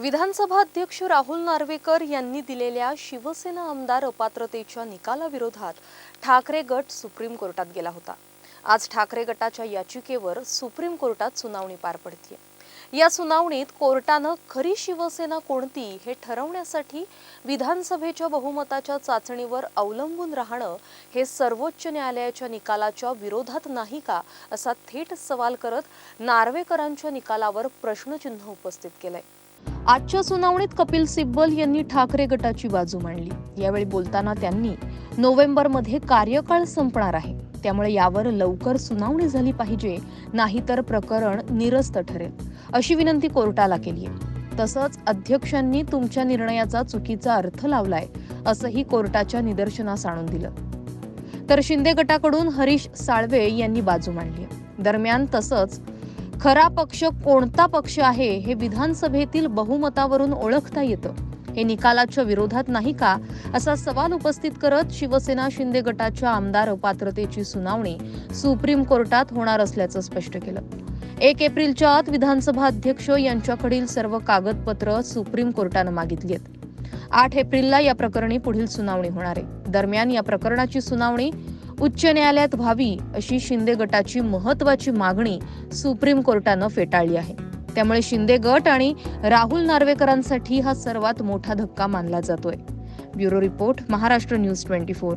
विधानसभा अध्यक्ष राहुल नार्वेकर यांनी दिलेल्या शिवसेना आमदार अपात्रतेच्या निकालाविरोधात ठाकरे गट सुप्रीम कोर्टात गेला होता. आज ठाकरे गटाच्या याचिकेवर सुप्रीम कोर्टात सुनावणी पार पडते या सुनावणीत कोर्टानं खरी शिवसेना कोणती हे ठरवण्यासाठी विधानसभेच्या बहुमताच्या चाचणीवर अवलंबून राहणं हे सर्वोच्च न्यायालयाच्या निकालाच्या विरोधात नाही का असा थेट सवाल करत नार्वेकरांच्या निकालावर प्रश्नचिन्ह उपस्थित केलंय. आजच्या सुनावणीत कपिल सिब्बल यांनी ठाकरे गटाची बाजू मांडली. यावेळी बोलताना त्यांनी नोव्हेंबरमध्ये कार्यकाळ संपणार आहे. त्यामुळे यावर लवकर सुनावणी झाली पाहिजे नाहीतर प्रकरण निरस्त ठरेल. अशी विनंती कोर्टाला केली आहे. तसंच अध्यक्षांनी तुमच्या निर्णयाचा चुकीचा अर्थ लावलाय असंही कोर्टाच्या निदर्शनास आणून दिलं. तर शिंदे गटाकडून हरीश साळवे यांनी बाजू मांडली दरम्यान तसंच खरा पक्ष कोणता पक्ष आहे हे विधानसभेतील बहुमतावरून ओळखता येतं. हे निकालाच्या विरोधात नाही का? असा सवाल उपस्थित करत शिवसेना शिंदे गटाच्या आमदार अपात्रतेची सुनावणी सुप्रीम कोर्टात होणार असल्याचं स्पष्ट केलं. एक एप्रिलच्या आत विधानसभा अध्यक्ष यांच्याकडील सर्व कागदपत्र सुप्रीम कोर्टानं मागितली आहेत. आठ एप्रिलला या प्रकरणी पुढील सुनावणी होणार आहे. दरम्यान या प्रकरणाची सुनावणी उच्च न्यायालयात व्हावी अशी शिंदे गटाची महत्वाची मागणी सुप्रीम कोर्टानं फेटाळली आहे. त्यामुळे शिंदे गट आणि राहुल नार्वेकरांसाठी हा सर्वात मोठा धक्का मानला जातोय. Bureau report Maharashtra news twenty four.